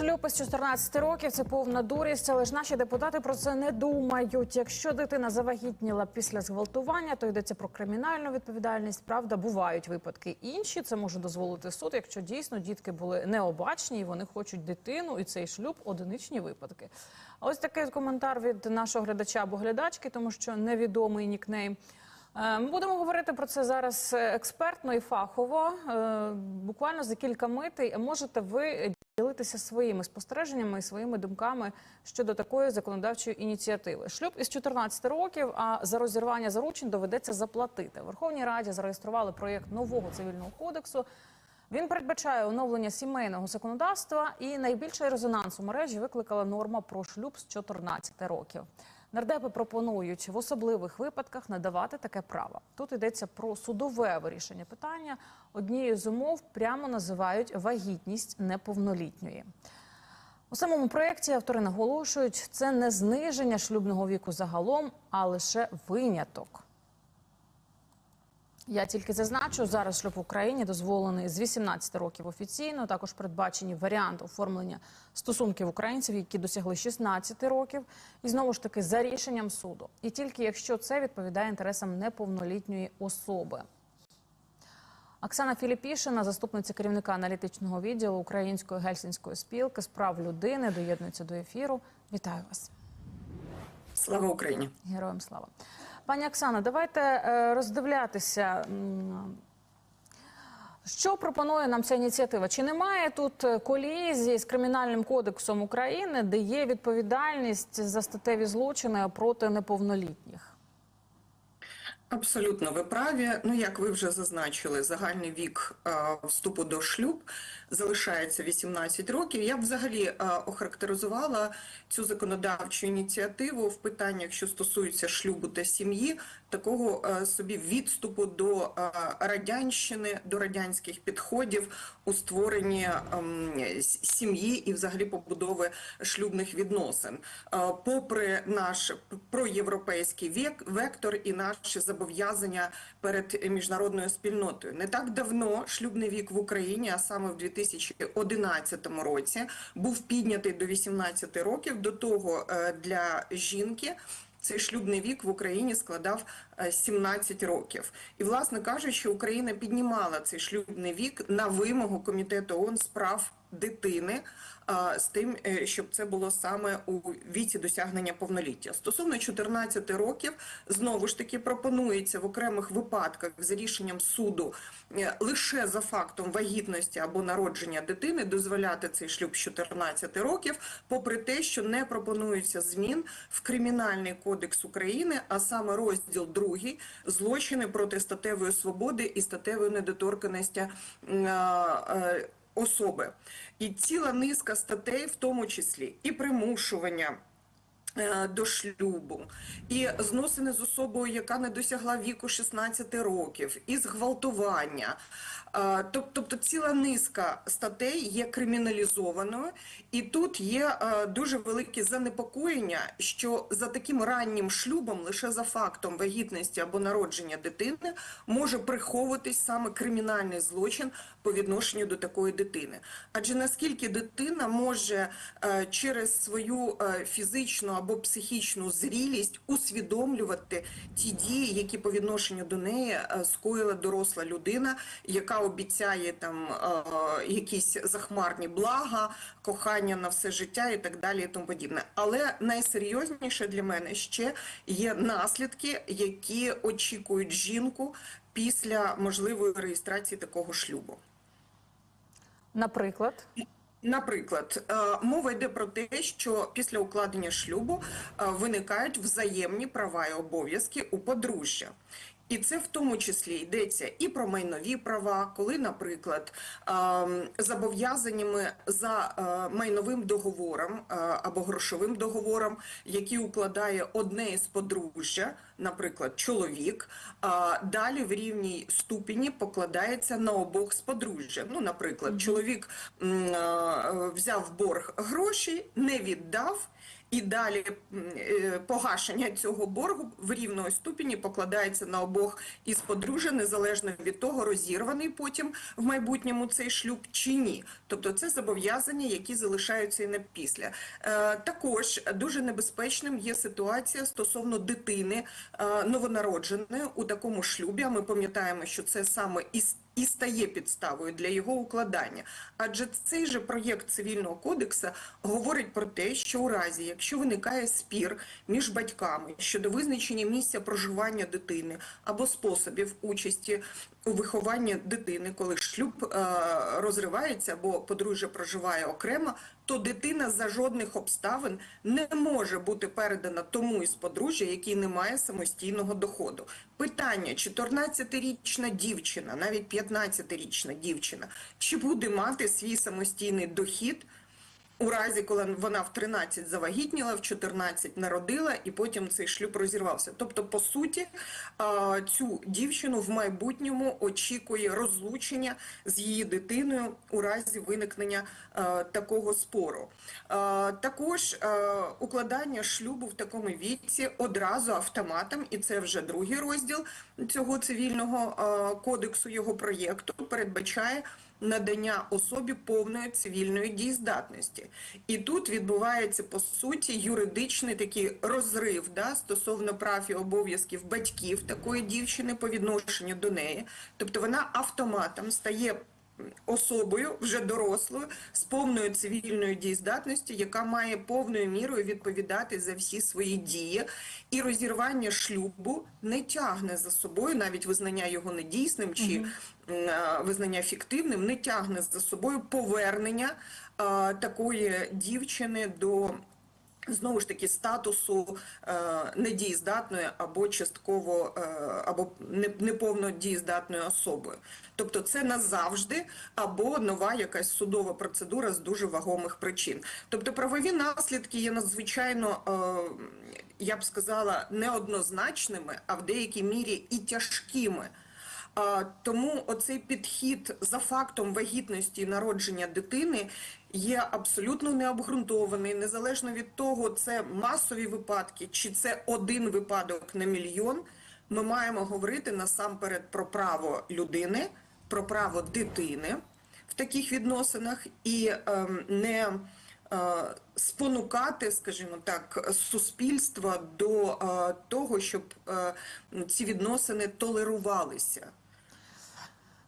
Шлюб із 14 років це повна дурість, але ж наші депутати про це не думають. Якщо дитина завагітніла після зґвалтування, то йдеться про кримінальну відповідальність. Правда, бувають випадки інші. Це може дозволити суд, якщо дійсно дітки були необачні і вони хочуть дитину, і цей шлюб одиничні випадки. А ось такий коментар від нашого глядача або глядачки, тому що невідомий нікнейм. Е, Ми будемо говорити про це зараз е, експертно і фахово. Е, Буквально за кілька митей можете ви ділитися своїми спостереженнями і своїми думками щодо такої законодавчої ініціативи. Шлюб із 14 років, а за розірвання заручин доведеться заплатити. Верховній Раді зареєстрували проєкт нового цивільного кодексу. Він передбачає оновлення сімейного законодавства, і найбільший резонанс у мережі викликала норма про шлюб з 14 років. Нардепи пропонують в особливих випадках надавати таке право. Тут йдеться про судове вирішення питання. Однією з умов прямо називають вагітність неповнолітньої. У самому проєкті автори наголошують, це не зниження шлюбного віку загалом, а лише виняток. Я тільки зазначу, зараз шлюб в Україні дозволений з 18 років офіційно. Також передбачені варіанти оформлення стосунків українців, які досягли 16 років, і знову ж таки за рішенням суду. І тільки якщо це відповідає інтересам неповнолітньої особи. Оксана Філіпішина, заступниця керівника аналітичного відділу Української гельсінської спілки з прав людини, доєднується до ефіру. Вітаю вас. Слава Україні! Героям слава. Пані Оксана, давайте е, роздивлятися. Що пропонує нам ця ініціатива? Чи немає тут е, колізії з кримінальним кодексом України, де є відповідальність за статеві злочини проти неповнолітніх? Абсолютно ви праві. Ну як ви вже зазначили, загальний вік е, вступу до шлюб залишається 18 років. Я б взагалі е, охарактеризувала цю законодавчу ініціативу в питаннях, що стосуються шлюбу та сім'ї, такого е, собі відступу до е, радянщини, до радянських підходів у створенні ем, сім'ї і взагалі побудови шлюбних відносин. Попри наш проєвропейський век, вектор і наші зобов'язання перед міжнародною спільнотою. Не так давно шлюбний вік в Україні, а саме в 2011 році, був піднятий до 18 років. До того е, для жінки. Цей шлюбний вік в Україні складав е, 17 років, і власне кажучи, Україна піднімала цей шлюбний вік на вимогу комітету ООН з прав дитини а, з тим, е, щоб це було саме у віці досягнення повноліття. Стосовно 14 років, знову ж таки пропонується в окремих випадках за рішенням суду е, лише за фактом вагітності або народження дитини дозволяти цей шлюб з 14 років, попри те, що не пропонується змін в кримінальний кодекс України, а саме розділ 2 злочини проти статевої свободи і статевої недоторканості. Особи. І ціла низка статей, в тому числі і примушування. Е, До шлюбу і зносини з особою, яка не досягла віку 16 років, і зґвалтування. Е, Тобто ціла низка статей є криміналізованою, і тут є е, дуже велике занепокоєння, що за таким раннім шлюбом, лише за фактом вагітності або народження дитини, може приховуватись саме кримінальний злочин по відношенню до такої дитини. Адже наскільки дитина може через свою фізичну або психічну зрілість усвідомлювати ті дії, які по відношенню до неї е, скоїла доросла людина, яка обіцяє там е, якісь захмарні блага, кохання на все життя і так далі, і тому подібне. Але найсерйозніше для мене ще є наслідки, які очікують жінку після можливої реєстрації такого шлюбу. Наприклад, Наприклад, е, мова йде про те, що після укладення шлюбу е, виникають взаємні права і обов'язки у подружжя. І це в тому числі йдеться і про майнові права, коли, наприклад, ем, зобов'язаннями за е, майновим договором е, або грошовим договором, який укладає одне із подружжя, наприклад, чоловік, а далі в рівній ступені покладається на обох з подружжя. Ну, наприклад, чоловік взяв борг грошей, не віддав. І далі е, погашення цього боргу в рівної ступені покладається на обох із подружжя, незалежно від того, розірваний потім в майбутньому цей шлюб чи ні. Тобто це зобов'язання, які залишаються і не після. Е, також дуже небезпечним є ситуація стосовно дитини е, новонародженої у такому шлюбі. А ми пам'ятаємо, що це саме із і стає підставою для його укладання. Адже цей же проєкт цивільного кодексу говорить про те, що у разі, якщо виникає спір між батьками щодо визначення місця проживання дитини або способів участі у вихованні дитини, коли шлюб е, розривається або подружжя проживає окремо, то дитина за жодних обставин не може бути передана тому із подружжя, який не має самостійного доходу. Питання: 14-річна дівчина, навіть 15-річна дівчина, чи буде мати свій самостійний дохід? У разі, коли вона в 13 завагітніла, в 14 народила, і потім цей шлюб розірвався. Тобто, по суті, цю дівчину в майбутньому очікує розлучення з її дитиною у разі виникнення такого спору. Також укладання шлюбу в такому віці одразу автоматом, і це вже другий розділ цього цивільного кодексу його проєкту, передбачає надання особі повної цивільної дієздатності. І тут відбувається по суті юридичний такий розрив да, стосовно прав і обов'язків батьків такої дівчини по відношенню до неї. Тобто вона автоматом стає особою вже дорослою з повною цивільною дієздатністю, яка має повною мірою відповідати за всі свої дії, і розірвання шлюбу не тягне за собою навіть визнання його недійсним чи визнання фіктивним, не тягне за собою повернення а, такої дівчини до. Знову ж таки, статусу е, недієздатної або частково е, або не, неповно дієздатною особою. Тобто це назавжди або нова якась судова процедура з дуже вагомих причин. Тобто правові наслідки є надзвичайно, е, я б сказала, неоднозначними, а в деякій мірі і тяжкими. Тому оцей підхід за фактом вагітності і народження дитини є абсолютно необґрунтований, незалежно від того, це масові випадки чи це один випадок на мільйон. Ми маємо говорити насамперед про право людини, про право дитини в таких відносинах і ем, не е, спонукати, скажімо так, суспільство до е, того, щоб е, ці відносини толерувалися.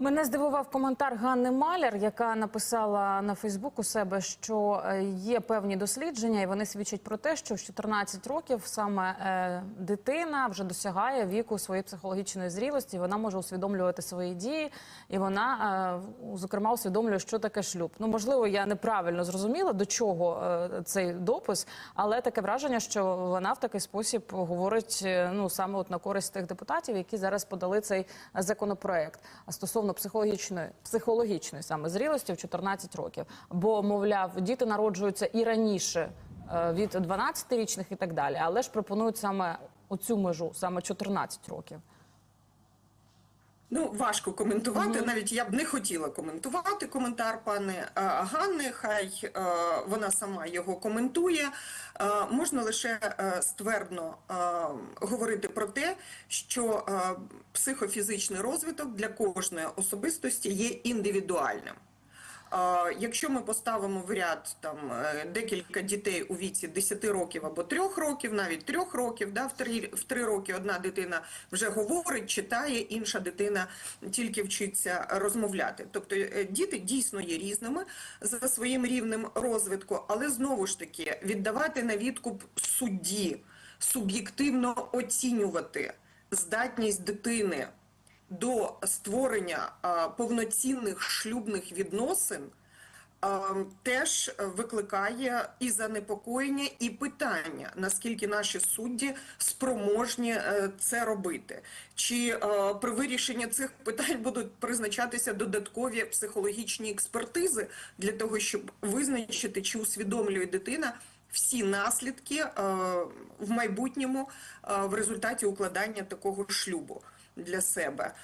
Мене здивував коментар Ганни Маляр, яка написала на Фейсбук у себе, що е, є певні дослідження, і вони свідчать про те, що в 14 років саме е, дитина вже досягає віку своєї психологічної зрілості. Вона може усвідомлювати свої дії, і вона е, зокрема усвідомлює, що таке шлюб. Ну можливо, я неправильно зрозуміла до чого цей допис, але таке враження, що вона в такий спосіб говорить ну саме от на користь тих депутатів, які зараз подали цей законопроект. А стосовно психологічної психологічної саме зрілості в 14 років, бо мовляв, діти народжуються і раніше е, від 12-річних і так далі, але ж пропонують саме оцю межу, саме 14 років. Ну, важко коментувати. Навіть я б не хотіла коментувати коментар пани е, Ганни. Хай е, вона сама його коментує. Е, можна лише е, ствердно е, говорити про те, що е, психофізичний розвиток для кожної особистості є індивідуальним. Якщо ми поставимо в ряд там е, декілька дітей у віці 10 років або 3 років, навіть 3 років, да, в 3, в 3 роки одна дитина вже говорить, читає, інша дитина тільки вчиться розмовляти. Тобто е, діти дійсно є різними за своїм рівнем розвитку, але знову ж таки віддавати на відкуп судді, суб'єктивно оцінювати здатність дитини до створення повноцінних шлюбних відносин теж викликає і занепокоєння, і питання, наскільки наші судді спроможні е, це робити. Чи е, при вирішенні цих питань будуть призначатися додаткові психологічні експертизи для того, щоб визначити, чи усвідомлює дитина всі наслідки е, в майбутньому в результаті укладання такого шлюбу для себе.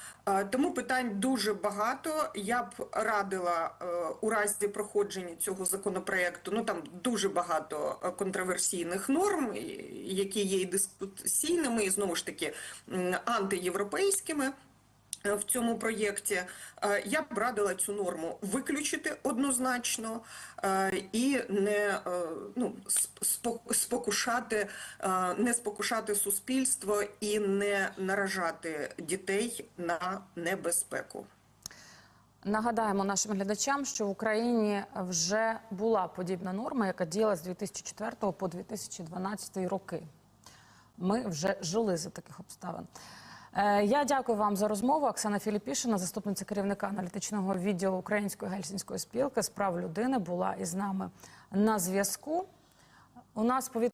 Тому питань дуже багато. Я б радила е, у разі проходження цього законопроекту. Ну там дуже багато е, контроверсійних норм, які є і дискусійними, і знову ж таки антиєвропейськими. Е, В цьому проєкті Е, я б радила цю норму виключити однозначно е, і не ну, спокушати, не спокушати суспільство і не наражати дітей на небезпеку. Нагадаємо нашим глядачам, що в Україні вже була подібна норма, яка діяла з 2004 по 2012 роки. Ми вже жили за таких обставин. Е, Я дякую вам за розмову. Оксана Філіпішина, заступниця керівника аналітичного відділу Української гельсінської спілки з прав людини, була із нами на зв'язку. У нас повітря.